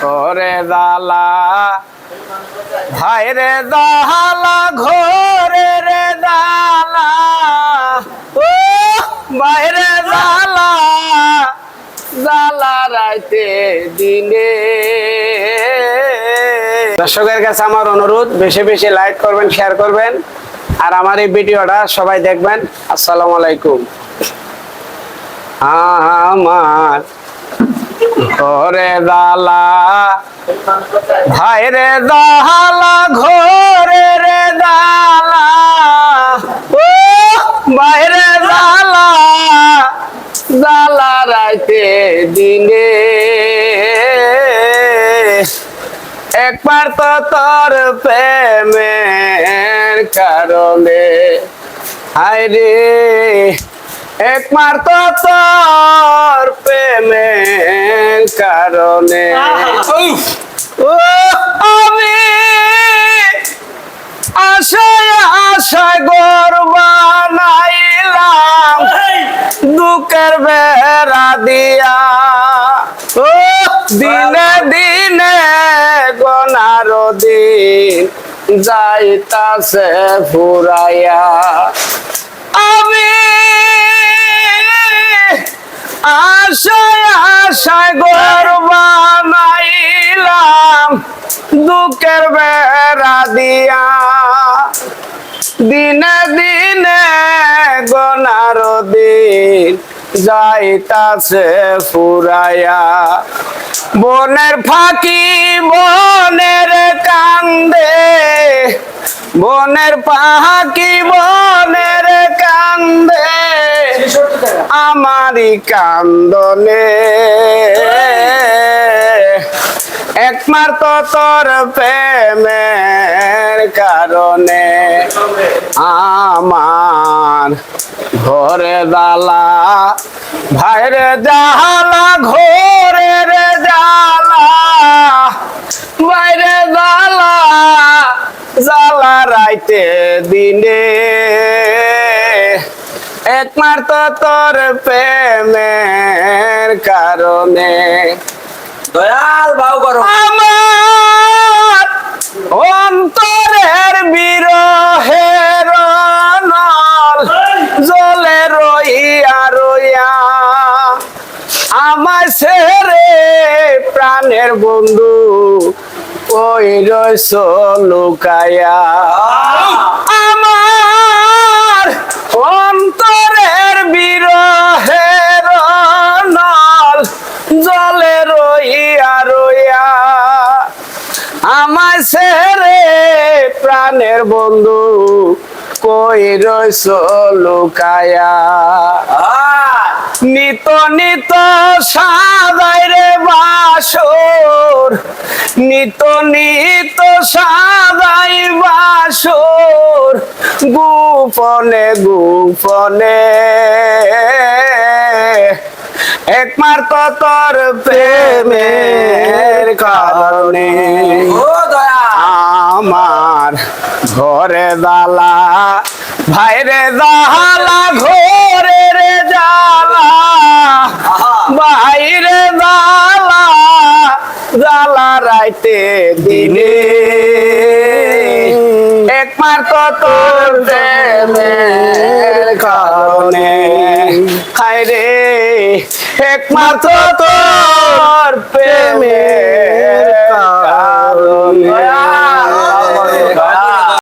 ঘরে দালা। ভাইরে দালা, ঘরে রে দালা। ও বাইরে দালা। দালা রাইতে দিনে। দর্শকের কাছে আমার অনুরোধ, বেশি বেশি লাইক করবেন শেয়ার করবেন। আর আমার এই ভিডিওটা সবাই দেখবেন। আসসালামু আলাইকুম। আমার ঘরে দালা ভাইরে দালা ঘরে রে দালা ও বাইরে দালা দালা রাইতে দিনে। একবার তো তোর প্রেমের কারণে। হায়রে, একবার তো তোর প্রেমের কারণে। ও আমি আশায় আশায় গর্ব নাইলাম দুঃখের বেড়া দিয়া। ও দিনে দিনে গনার দিন যাইতাছে ফুরাইয়া। আমি আশায় আশায় দুঃখের বেড়া দিয়া। দিনে দিনে গনার দিন যাইতাছে ফুরাইয়া। বনের ফাঁকি বনের কান্দে। বনের পাহাকি বনের কান্দে। আমারই কান্দনে। একমাত্র তোর প্রেমের কারণে আমার ঘরে দালা, ভাইরে জালা ঘরে রে জালা বাইরে জালা জালা রাইতে দিনে। একমাত্র তোর প্রেমের কারণে। দয়াল বাউ করো। আমার অন্তরের বিরহের নল জলে রইয়া রইয়া আমায় ছেড়ে প্রাণের বন্ধু ওই রইস লুকায়া আমার অন্তরের বিরহের আমায় ছেড়ে প্রাণের বন্ধু, কই রইস লুকায়া? নিত নিত সাদাই রে বাসর, নিত নিত সাদাই বাসর, গোপনে গোপনে। একমাত্র তোর প্রেমের কারণে। ঘরে দালা ভাইরে দালা ঘরে রে জালা বাইরে দালা জালা রাইতে দিনে। একমাত্র তোর কারণে। হায়রে একমাত্র তোর প্রেমের কারণে।